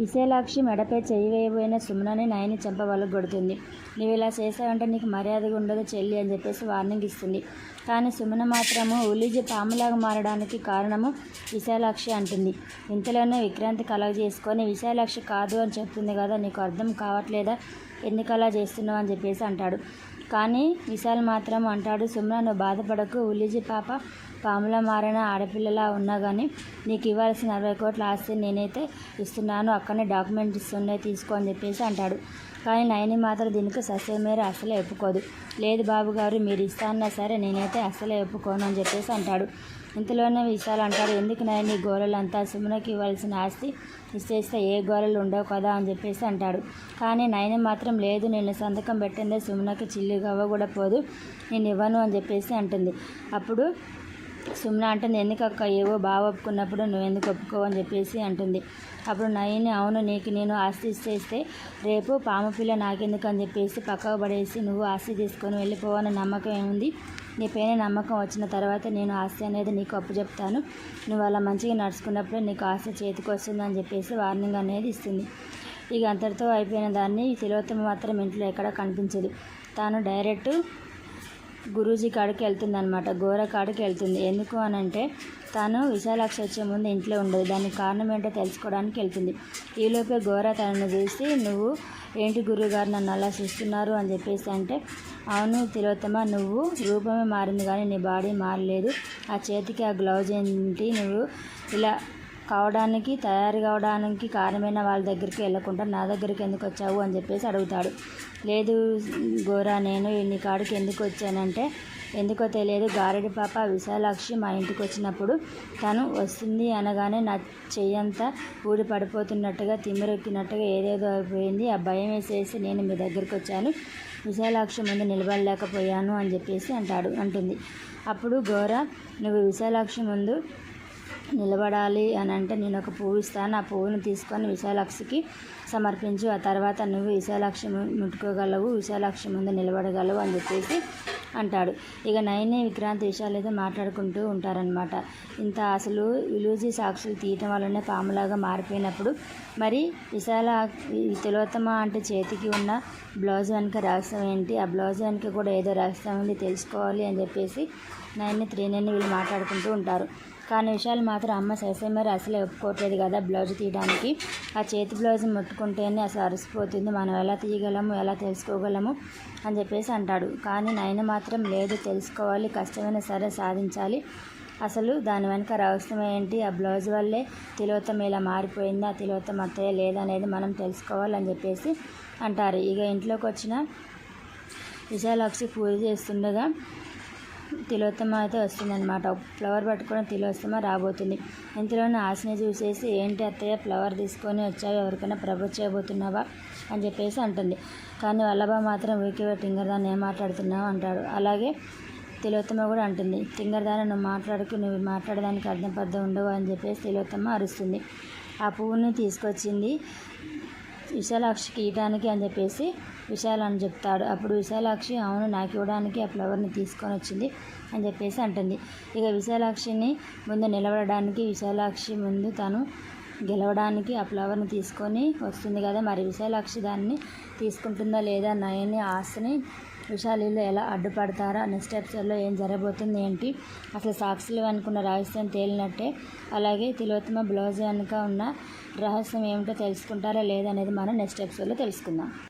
విశాలాక్షి మెడపై చెయ్యి వేయబోయిన సుమనని నయని చెంప కొడుతుంది నువ్వు ఇలా చేసావంటే నీకు మర్యాదగా ఉండదు చెల్లి అని చెప్పేసి వార్నింగ్ ఇస్తుంది. కానీ సుమన మాత్రము ఉలిజి పాములాగా మారడానికి కారణము విశాలాక్షి అంటుంది. ఇంతలోనే విక్రాంతి కలగ చేసుకొని విశాలాక్షి కాదు అని చెప్తుంది కదా నీకు అర్థం కావట్లేదా? ఎందుకు అలా చేస్తున్నావు? అని చెప్పేసి అంటాడు. కానీ విశాల్ మాత్రం అంటాడు సుమన నువ్వు బాధపడకు. ఉల్లిజి పాప పాముల మారిన ఆడపిల్లలా ఉన్నా కానీ నీకు ఇవ్వాల్సిన అరవై కోట్ల ఆస్తి నేనైతే ఇస్తున్నాను. అక్కడనే డాక్యుమెంట్స్ ఉన్నాయి తీసుకో అని చెప్పేసి అంటాడు. కానీ నయని మాత్రం దీనికి సస్యమేర అసలే ఒప్పుకోదు. లేదు బాబుగారు మీరు మీరు ఇస్తాన్నా సరే నేనైతే అసలే ఒప్పుకోను అని చెప్పేసి అంటాడు. ఇంతలోనే విషయాలు అంటారు ఎందుకు నయని గోరలంతా సుమనకి ఇవ్వాల్సిన ఆస్తి ఇచ్చేస్తే ఏ గోరలు ఉండవు కదా అని చెప్పేసి అంటాడు. కానీ నయని మాత్రం లేదు నేను సంతకం పెట్టిందే సుమనకి చిల్లి గవ్వ కూడా పోదు నేను ఇవ్వను అని చెప్పేసి అంటుంది. అప్పుడు సుమ్న అంటుంది ఎందుకక్క? ఏవో బాగా ఒప్పుకున్నప్పుడు నువ్వు ఎందుకు ఒప్పుకోవు అని చెప్పేసి అంటుంది. అప్పుడు నయని అవును నీకు నేను ఆస్తి ఇచ్చేస్తే రేపు పాము పిల్ల నాకెందుకు అని చెప్పేసి పక్కకు పడేసి నువ్వు ఆస్తి తీసుకొని వెళ్ళిపోవని నమ్మకం ఏముంది? నీ పైన నమ్మకం వచ్చిన తర్వాత నేను ఆస్తి అనేది నీకు అప్పు చెప్తాను. నువ్వు అలా మంచిగా నడుచుకున్నప్పుడు నీకు ఆస్తి చేతికి అని చెప్పేసి వార్నింగ్ అనేది ఇస్తుంది. ఇక అంతటితో అయిపోయిన దాన్ని తిలోత్తమ మాత్రం ఇంట్లో ఎక్కడ కనిపించదు. తాను డైరెక్ట్ గురూజీ కాడికి వెళ్తుంది అనమాట గోర కాడికి వెళ్తుంది. ఎందుకు అని అంటే తాను విశాలాక్షి వచ్చే ముందు ఇంట్లో ఉండదు. దానికి కారణం ఏంటో తెలుసుకోవడానికి వెళ్తుంది. ఈలోపే గోర తనను చూసి నువ్వు ఏంటి గురువుగారు నన్ను అలా చూస్తున్నారు? అని చెప్పేసి అంటే అవును తిలోత్తమ నువ్వు రూపమే మారింది కానీ నీ బాడీ మారలేదు. ఆ చేతికి ఆ గ్లౌజ్ ఏంటి? నువ్వు ఇలా కావడానికి తయారు కావడానికి కారణమైన వాళ్ళ దగ్గరికి వెళ్ళకుండా నా దగ్గరికి ఎందుకు వచ్చావు అని చెప్పేసి అడుగుతాడు. లేదు గోరా నేను నీ కాడికి ఎందుకు వచ్చానంటే ఎందుకో తెలియదు. గారెడి పాప విశాలాక్షి మా ఇంటికి వచ్చినప్పుడు తను వస్తుంది అనగానే నా చెయ్యంతా ఊడి పడిపోతున్నట్టుగా తిమ్మిరెక్కినట్టుగా ఏదేదో అయిపోయింది. ఆ భయం వేసేసి నేను మీ దగ్గరికి వచ్చాను. విశాలాక్షి ముందు నిలబడలేకపోయాను అని చెప్పేసి అంటాడు అంటుంది. అప్పుడు గోర నువ్వు విశాలాక్షి ముందు నిలబడాలి అని అంటే నేను ఒక పువ్వు ఇస్తాను. ఆ పువ్వును తీసుకొని విశాలాక్షికి సమర్పించు. ఆ తర్వాత నువ్వు విశాలాక్షి ముట్టుకోగలవు విశాలాక్షి ముందు నిలబడగలవు అని చెప్పేసి అంటాడు. ఇక నయని విక్రాంతి విషయాలు అయితే మాట్లాడుకుంటూ ఉంటారనమాట ఇంత అసలు విలూజి సాక్షులు తీయటం వల్లనే పాములాగా మారిపోయినప్పుడు మరి విశాల తిలోత్తమ అంటే చేతికి ఉన్న బ్లౌజ్ వెనుక రహస్యం ఏంటి? ఆ బ్లౌజ్ వెనుక కూడా ఏదో రహస్యం ఉంది తెలుసుకోవాలి అని చెప్పేసి నయని త్రీనని వీళ్ళు మాట్లాడుకుంటూ ఉంటారు. కానీ విషయాలు మాత్రం అమ్మ మరి అసలే ఒప్పుకోవట్లేదు కదా బ్లౌజ్ తీయడానికి. ఆ చేతి బ్లౌజ్ ముట్టుకుంటేనే అసలు అరిసిపోతుంది. మనం ఎలా తీయగలము ఎలా తెలుసుకోగలము అని చెప్పేసి అంటాడు. కానీ నాయన మాత్రం లేదు తెలుసుకోవాలి కష్టమైన సరే సాధించాలి. అసలు దాని వెనక రహస్యం ఏంటి? ఆ బ్లౌజ్ వల్లే తిలోత్తం ఇలా మారిపోయింది? ఆ తిలోత్తం అత్తయ్య లేదనేది మనం తెలుసుకోవాలని చెప్పేసి అంటారు. ఇక ఇంట్లోకి వచ్చిన విశాలాక్షి పూజ చేస్తుండగా తిలోత్తమ అయితే వస్తుందన్నమాట. ఫ్లవర్ పట్టుకుని తిలోత్తమ రాబోతుంది. ఇంతలోనే ఆశని చూసేసి ఏంటి అత్తయ్య ఫ్లవర్ తీసుకొని వచ్చావు? ఎవరికైనా ప్రపోజ్ చేయబోతున్నావా? అని చెప్పేసి అంటుంది. కానీ వల్లభ మాత్రం ఊరికే టింగర్దాన్ని ఏం మాట్లాడుతున్నావు? అంటాడు. అలాగే తిలోత్తమ కూడా అంటుంది టింగర్దాన్ని నువ్వు మాట్లాడుకు నువ్వు మాట్లాడడానికి అర్థం పర్థం ఉండవు అని చెప్పేసి తిలోత్తమ అరుస్తుంది. ఆ పువ్వుని తీసుకొచ్చింది విశాలాక్షికి ఇవ్వడానికి అని చెప్పేసి విశాల్ అని చెప్తాడు. అప్పుడు విశాలాక్షి అవును నాకు ఇవ్వడానికి ఆ ఫ్లవర్ని తీసుకొని వచ్చింది అని చెప్పేసి అంటుంది. ఇక విశాలాక్షిని ముందు నిలబడడానికి విశాలాక్షి ముందు తను గెలవడానికి ఆ ఫ్లవర్ని తీసుకొని వస్తుంది కదా. మరి విశాలాక్షి దాన్ని తీసుకుంటుందా లేదా నయని ఆశని విశాలీలో ఎలా అడ్డుపడతారా నెక్స్ట్ ఎపిసోడ్లో ఏం జరగబోతుంది ఏంటి? అసలు సాక్షులు అనుకున్న రహస్యం తేలినట్టే. అలాగే తిలోత్తమ బ్లౌజ్ వెనుక ఉన్న రహస్యం ఏమిటో తెలుసుకుంటారా లేదనేది మనం నెక్స్ట్ ఎపిసోడ్లో తెలుసుకుందాం.